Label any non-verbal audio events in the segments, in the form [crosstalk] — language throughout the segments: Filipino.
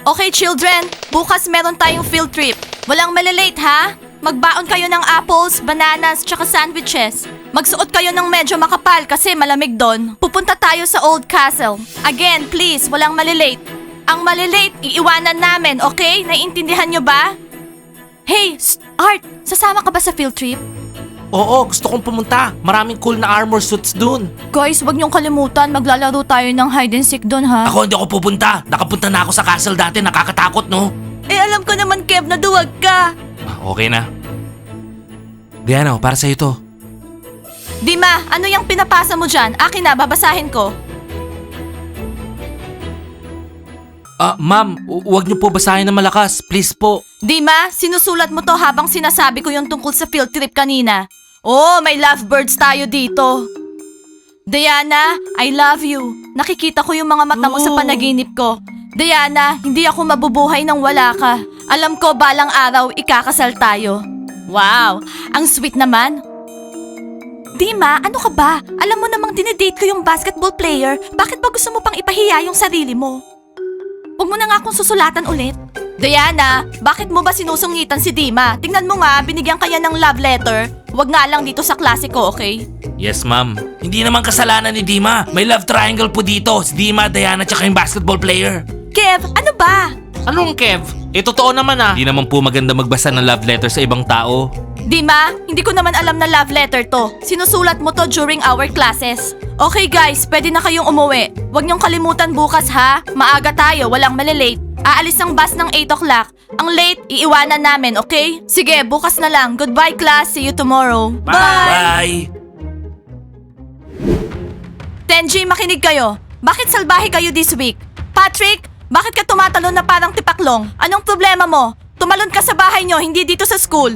Okay, children. Bukas meron tayong field trip. Walang malilate, ha? Magbaon kayo ng apples, bananas, tsaka sandwiches. Magsuot kayo ng medyo makapal kasi malamig doon. Pupunta tayo sa Old Castle. Again, please, walang malilate. Ang malilate, iiwanan namin, okay? Naiintindihan nyo ba? Hey, Art, sasama ka ba sa field trip? Oo, gusto kong pumunta. Maraming cool na armor suits dun. Guys, wag niyong kalimutan, maglalaro tayo ng hide and seek doon, ha? Ako hindi ako pupunta. Nakapunta na ako sa castle dati, nakakatakot no? Eh, alam ko naman, Kev, na duwag ka. Ah, Okay na. Diana, para sa'yo to. Dima, ano yung pinapasa mo dyan? Akin na, babasahin ko. Ah, ma'am, hu- huwag niyo po basahin na malakas. Please po. Dima, sinusulat mo to habang sinasabi ko yung tungkol sa field trip kanina. Oh, may lovebirds tayo dito. Diana, I love you. Nakikita ko yung mga mata mo sa panaginip ko. Diana, hindi ako mabubuhay nang wala ka. Alam ko balang araw ikakasal tayo. Wow, ang sweet naman. Dima, ano ka ba? Alam mo namang dinedate ko yung basketball player. Bakit ba gusto mo pang ipahiya yung sarili mo? Huwag mo na nga akong susulatan ulit. Diana, bakit mo ba sinusungitan si Dima? Tingnan mo nga, binigyan kaya ng love letter. Huwag nga lang dito sa klase ko, okay? Yes, ma'am. Hindi naman kasalanan ni Dima. May love triangle po dito. Si Dima, Diana, tsaka yung basketball player. Kev, ano ba? Anong Kev? Eh, totoo naman ah. Hindi naman po maganda magbasa ng love letter sa ibang tao. Dima, hindi ko naman alam na love letter to. Sinusulat mo to during our classes. Okay guys, pwede na kayong umuwi. Huwag niyong kalimutan bukas ha. Maaga tayo, walang malilate. Aalis ang bus ng 8 o'clock. Ang late, iiwanan namin, okay? Sige, bukas na lang. Goodbye class, see you tomorrow. Bye! Tenji, makinig kayo. Bakit salbahe kayo this week? Patrick, bakit ka tumatalon na parang tipaklong? Anong problema mo? Tumalon ka sa bahay nyo, hindi dito sa school.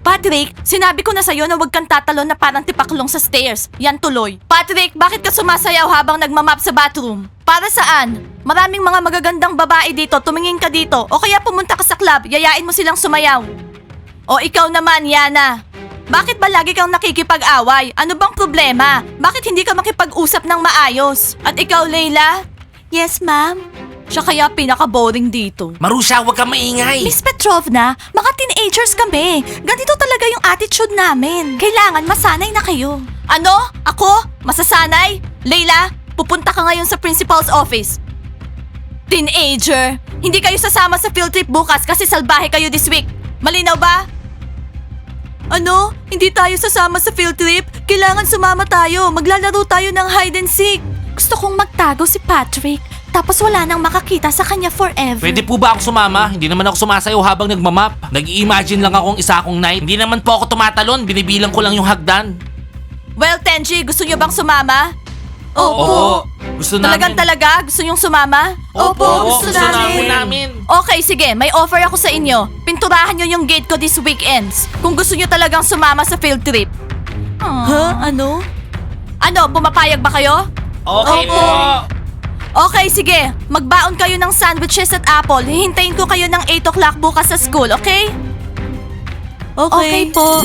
Patrick, sinabi ko na sa'yo na huwag kang tatalon na parang tipaklong sa stairs. Yan tuloy. Patrick, bakit ka sumasayaw habang nagmamap sa bathroom? Para saan? Maraming mga magagandang babae dito, tumingin ka dito. O kaya pumunta ka sa club, yayain mo silang sumayaw. O ikaw naman, Yana. Bakit ba lagi kang nakikipag-away? Ano bang problema? Bakit hindi ka makipag-usap ng maayos? At ikaw, Leila? Yes, ma'am. Siya kaya pinaka-boring dito. Marusha, huwag kang maingay. Miss Petrovna, mga teenagers kami. Ganito talaga yung attitude namin. Kailangan masanay na kayo. Ano? Ako? Masasanay? Leila, pupunta ka ngayon sa principal's office. Teenager, hindi kayo sasama sa field trip bukas kasi salbahe kayo this week. Malinaw ba? Ano? Hindi tayo sasama sa field trip? Kailangan sumama tayo. Maglalaro tayo ng hide and seek. Gusto kong magtago si Patrick. Tapos wala nang makakita sa kanya forever. Pwede po ba ako sumama? Hindi naman ako sumasayaw habang nagmamap. Nag-i-imagine lang akong isa akong knight. Hindi naman po ako tumatalon. Binibilang ko lang yung hagdan. Well, Tenji, gusto niyo bang sumama? Oo. Gusto Talagang namin. talaga? Gusto niyong sumama? Opo, gusto namin. namin. Okay, sige. May offer ako sa inyo. Pinturahan niyo yung gate ko this weekends. Kung gusto niyo talagang sumama sa field trip. Ha? Ano? Ano, pumapayag ba kayo? Okay Opo. po. Okay, sige. Magbaon kayo ng sandwiches at apple. Hihintayin ko kayo ng 8 o'clock bukas sa school, okay? Okay. po.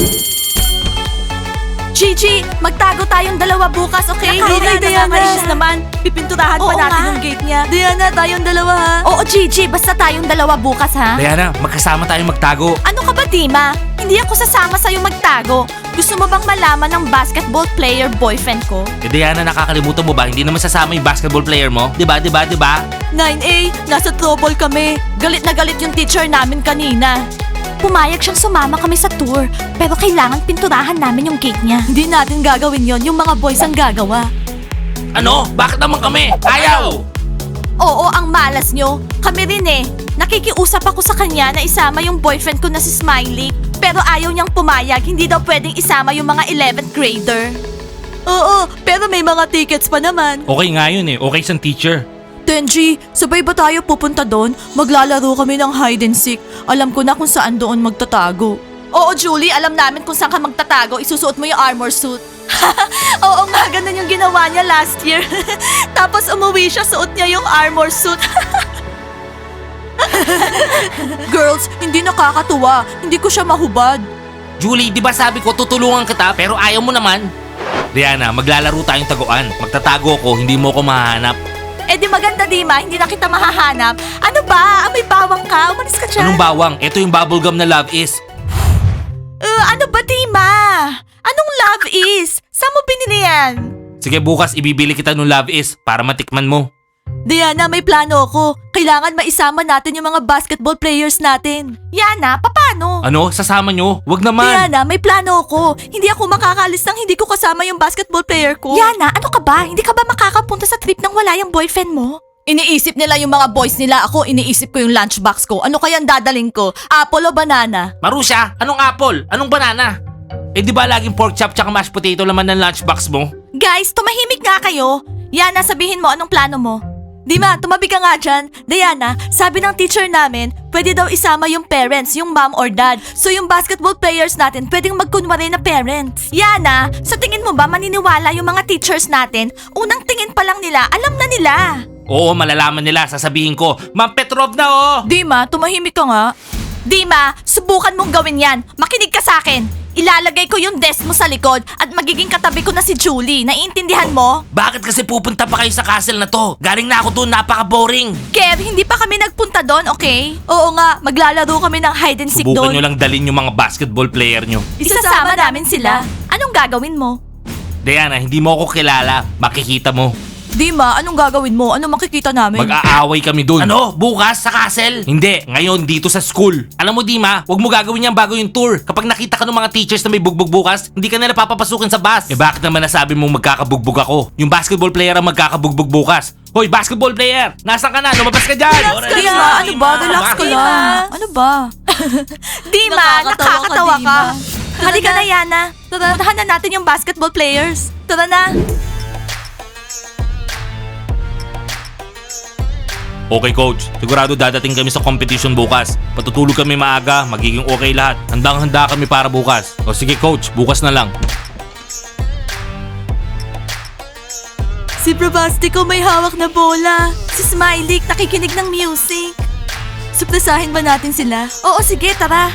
Gigi, magtago tayong dalawa bukas, okay? Okay, Diana. naman. Pipinturahan Oo pa natin nga. yung gate niya. Diana, tayong dalawa ha. Oo, Gigi, basta tayong dalawa bukas, ha? Diana, magkasama tayong magtago. Ano ka ba, Dima? Hindi ako sasama sa'yo magtago. Gusto mo bang malaman ng basketball player boyfriend ko? Eh Diana, nakakalimutan mo ba? Hindi naman sasama yung basketball player mo. 'Di ba? 'Di ba? 'Di ba? 9A, nasa trouble kami. Galit na galit yung teacher namin kanina. Pumayag siyang sumama kami sa tour, pero kailangan pinturahan namin yung gate niya. Hindi natin gagawin yon, yung mga boys ang gagawa. Ano? Bakit naman kami? Ayaw! Oo, ang malas nyo. Kami rin eh. Nakikiusap ako sa kanya na isama yung boyfriend ko na si Smiley. Pero ayaw niyang pumayag, hindi daw pwedeng isama yung mga 11th grader. Oo, pero may mga tickets pa naman. Okay nga yun eh. Okay siyang teacher. Tenji, sabay ba tayo pupunta doon? Maglalaro kami ng hide and seek. Alam ko na kung saan doon magtatago. Oo, Julie, alam namin kung saan ka magtatago. Isusuot mo yung armor suit. [laughs] Oo nga, ganun yung ginawa niya last year. [laughs] Tapos umuwi siya, suot niya yung armor suit. [laughs] Girls, hindi nakakatuwa. Hindi ko siya mahubad. Julie, di ba sabi ko tutulungan kita pero ayaw mo naman? Diana, maglalaro tayong taguan. Magtatago ko, hindi mo ko mahanap. Eh di maganda, Dima. Hindi na kita mahahanap. Ano ba? may bawang ka. Umalis ka dyan. Anong bawang? Ito yung bubblegum na love is. Uh, ano ba, Dima? Anong love is? Saan mo binili yan? Sige bukas ibibili kita ng love is para matikman mo. Diana, may plano ako. Kailangan maisama natin yung mga basketball players natin. Yana, paano? Ano? Sasama nyo? Wag naman. Diana, may plano ako. Hindi ako makakalis nang hindi ko kasama yung basketball player ko. Yana, ano ka ba? Hindi ka ba makakapunta sa trip nang wala yung boyfriend mo? Iniisip nila yung mga boys nila. Ako, iniisip ko yung lunchbox ko. Ano kayang dadaling ko? Apple o banana? Marusha, anong apple? Anong banana? Eh di ba laging pork chop tsaka mashed potato laman ng lunchbox mo? Guys, tumahimik nga kayo. Yana, sabihin mo anong plano mo. Dima, tumabi ka nga dyan. Diana, sabi ng teacher namin, pwede daw isama yung parents, yung mom or dad. So yung basketball players natin, pwedeng magkunwari na parents. Yana, sa tingin mo ba maniniwala yung mga teachers natin? Unang tingin pa lang nila, alam na nila. Oo, malalaman nila. Sasabihin ko, Ma'am Petrovna oh! Dima, tumahimik ka nga. Dima, subukan mong gawin yan. Makinig ka sa akin. Ilalagay ko yung desk mo sa likod at magiging katabi ko na si Julie. Naiintindihan mo? Bakit kasi pupunta pa kayo sa castle na to? Galing na ako doon, napaka-boring. Kev, hindi pa kami nagpunta doon, okay? Oo nga, maglalaro kami ng hide and seek Subukan doon. nyo lang dalin yung mga basketball player nyo. Isasama namin sila. Anong gagawin mo? Diana, hindi mo ako kilala. Makikita mo. Dima, anong gagawin mo? Ano makikita namin? Mag-aaway kami doon. Ano? Bukas sa castle? Hindi, ngayon dito sa school. Alam mo Dima, wag mo gagawin yan bago yung tour. Kapag nakita ka ng mga teachers na may bugbog bukas, hindi ka nila papapasukin sa bus. Eh bakit naman nasabi mong magkakabugbog ako? Yung basketball player ang magkakabugbog bukas. Hoy, basketball player! Nasaan ka na? Lumabas ka dyan! Relax ka na, Ano ba? Relax ka Bakit? lang. Ano ba? [laughs] Dima, Nakakatawa ka, nakakatawa ka. Dima. Halika na, Yana. Tarahan na natin yung basketball players. Tara na. Okay coach, sigurado dadating kami sa competition bukas. Patutulog kami maaga, magiging okay lahat. Handang-handa kami para bukas. O sige coach, bukas na lang. Si Probastico may hawak na bola. Si Smiley nakikinig ng music. Supresahin ba natin sila? Oo, sige, tara.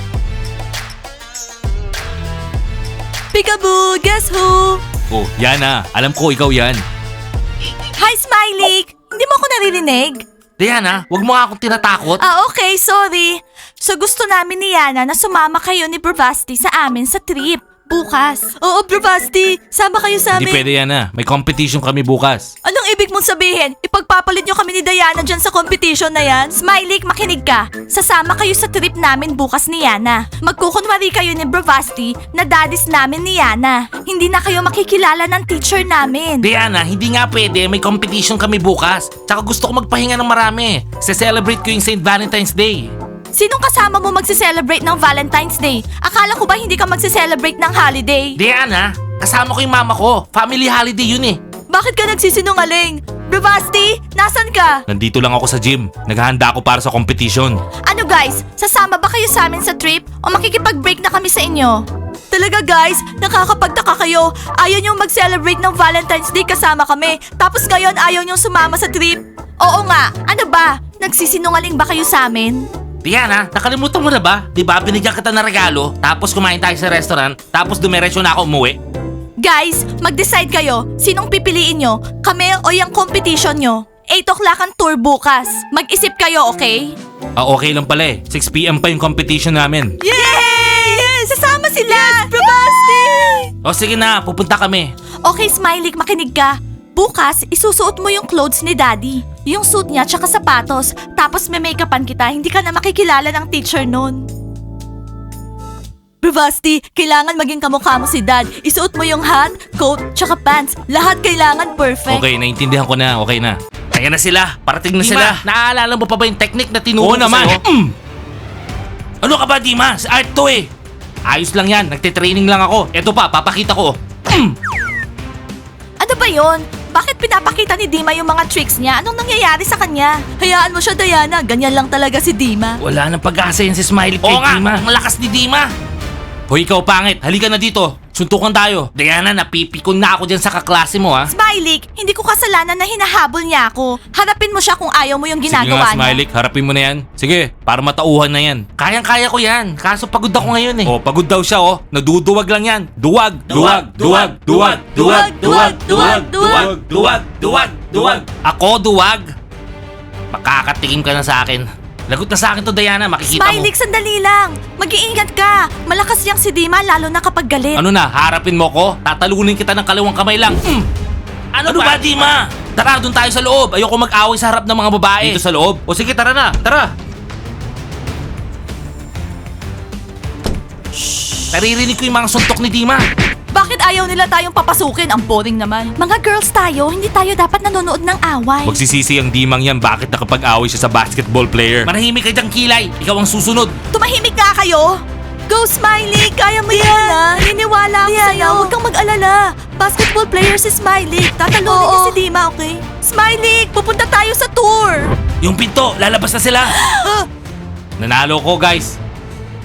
Peekaboo, guess who? Oh, yan na. Alam ko, ikaw yan. Hi, Smiley! Hindi mo ako naririnig? Diana, wag mo akong tinatakot. Ah, okay, sorry. So gusto namin ni Yana na sumama kayo ni Bravasti sa amin sa trip. Bukas. Oo, Probasti. Sama kayo sa Hindi amin. pwede yan na. May competition kami bukas. Anong ibig mong sabihin? Ipagpapalit nyo kami ni Diana dyan sa competition na yan? Smiley, makinig ka. Sasama kayo sa trip namin bukas ni Yana. Magkukunwari kayo ni Bravasti na daddies namin ni Yana. Hindi na kayo makikilala ng teacher namin. Diana, hindi nga pwede. May competition kami bukas. Tsaka gusto ko magpahinga ng marami. Se-celebrate ko yung St. Valentine's Day. Sinong kasama mo magse-celebrate ng Valentine's Day? Akala ko ba hindi ka magse-celebrate ng holiday? Diana, kasama ko yung mama ko. Family holiday yun eh. Bakit ka nagsisinungaling? Bravasti, nasan ka? Nandito lang ako sa gym. Naghahanda ako para sa competition. Ano guys, sasama ba kayo sa amin sa trip o makikipag-break na kami sa inyo? Talaga guys, nakakapagtaka kayo. Ayaw niyong mag-celebrate ng Valentine's Day kasama kami. Tapos ngayon ayaw niyong sumama sa trip. Oo nga, ano ba? Nagsisinungaling ba kayo sa amin? Diana, nakalimutan mo na ba? Di ba binigyan kita ng regalo, tapos kumain tayo sa restaurant, tapos dumiretso na ako umuwi? Guys, mag-decide kayo. Sinong pipiliin nyo? Kami o yung competition nyo? 8 o'clock ang tour bukas. Mag-isip kayo, okay? Ah, okay lang pala eh. 6pm pa yung competition namin. Yay! Yes! Sasama sila! Probasti! O sige na, pupunta kami. Okay, Smiley, makinig ka. Bukas, isusuot mo yung clothes ni Daddy. Yung suit niya tsaka sapatos. Tapos may make-upan kita. Hindi ka na makikilala ng teacher nun. Probasti, kailangan maging kamukha mo si Dad. Isuot mo yung hat, coat, tsaka pants. Lahat kailangan perfect. Okay, naintindihan ko na. Okay na. Kaya na sila. Parating na sila. Naaalala mo pa ba yung technique na tinuro Oo ko naman. sa'yo? Mm. Ano ka ba, Dima? Sa art to eh. Ayos lang yan. Nagtitraining lang ako. Eto pa, papakita ko. Mm. Ano ba yon? Pinapakita ni Dima yung mga tricks niya? Anong nangyayari sa kanya? Hayaan mo siya, Diana. Ganyan lang talaga si Dima. Wala nang pag-asa yan si Smiley kay Oo nga, Dima. Ang lakas ni Dima. Hoy, ikaw pangit. Halika na dito. Suntukan tayo. Diana, napipikon na ako dyan sa kaklase mo ha. Smiley, hindi ko kasalanan na hinahabol niya ako. Harapin mo siya kung ayaw mo yung Sige nga, ginagawa niya. Smiley. Harapin mo na yan. Sige, para matauhan na yan. Kayang-kaya ko yan. Kaso pagod ako ngayon eh. Oh, pagod daw siya oh. Naduduwag lang yan. Duwag, duwag, duwag, duwag, duwag, duwag, duwag, duwag, duwag, duwag, duwag. Ako duwag? Makakatikim ka na sa akin. Lagot na sa akin to, Diana. Makikita Smiley, sandali lang. Mag-iingat ka. Malakas yang si Dima lalo na kapag mo. galit. Ano na, harapin mo ko? Tatalunin kita ng kalawang kamay lang. Mm. Ano, ba, Dima? Tara, doon tayo sa loob. Ayoko mag-away sa harap ng mga babae. Dito sa loob? O sige, tara na. Tara. Shh. Naririnig ko yung mga suntok ni Dima. Bakit ayaw nila tayong papasukin? Ang boring naman. Mga girls tayo, hindi tayo dapat nanonood ng away. Magsisisi ang Dimang yan bakit nakapag-away siya sa basketball player. Manahimik ka diyang kilay. Ikaw ang susunod. Tumahimik nga kayo! Go, Smiley! Kaya mo yan! Niniwala ako sa'yo. Huwag kang mag-alala. Basketball player si Smiley. Tatalunin Oo. niya si Dima, okay? Smiley, pupunta tayo sa tour! Yung pinto, lalabas na sila. [gasps] Nanalo ko, guys.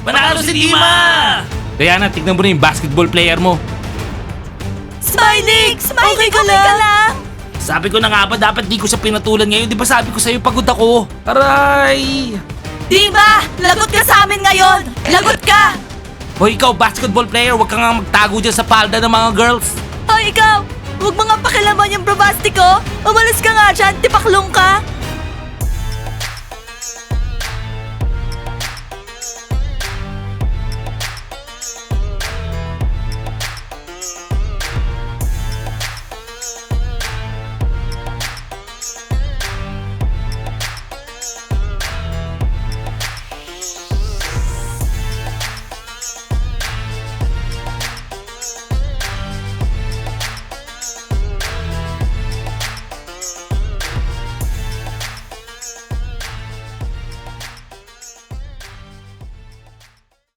Manalo si Dima! Diana, tignan mo na yung basketball player mo. Smiley! Smiley, Okay ka lang? Sabi ko na nga ba, dapat di ko siya pinatulan ngayon. Di ba sabi ko sa'yo, pagod ako. Aray! Diba? Lagot ka sa amin ngayon! Lagot ka! Hoy, ikaw, basketball player, huwag ka nga magtago dyan sa palda ng mga girls. Hoy, ikaw! Huwag mo nga pakilaman yung bravasti ko! Umalis ka nga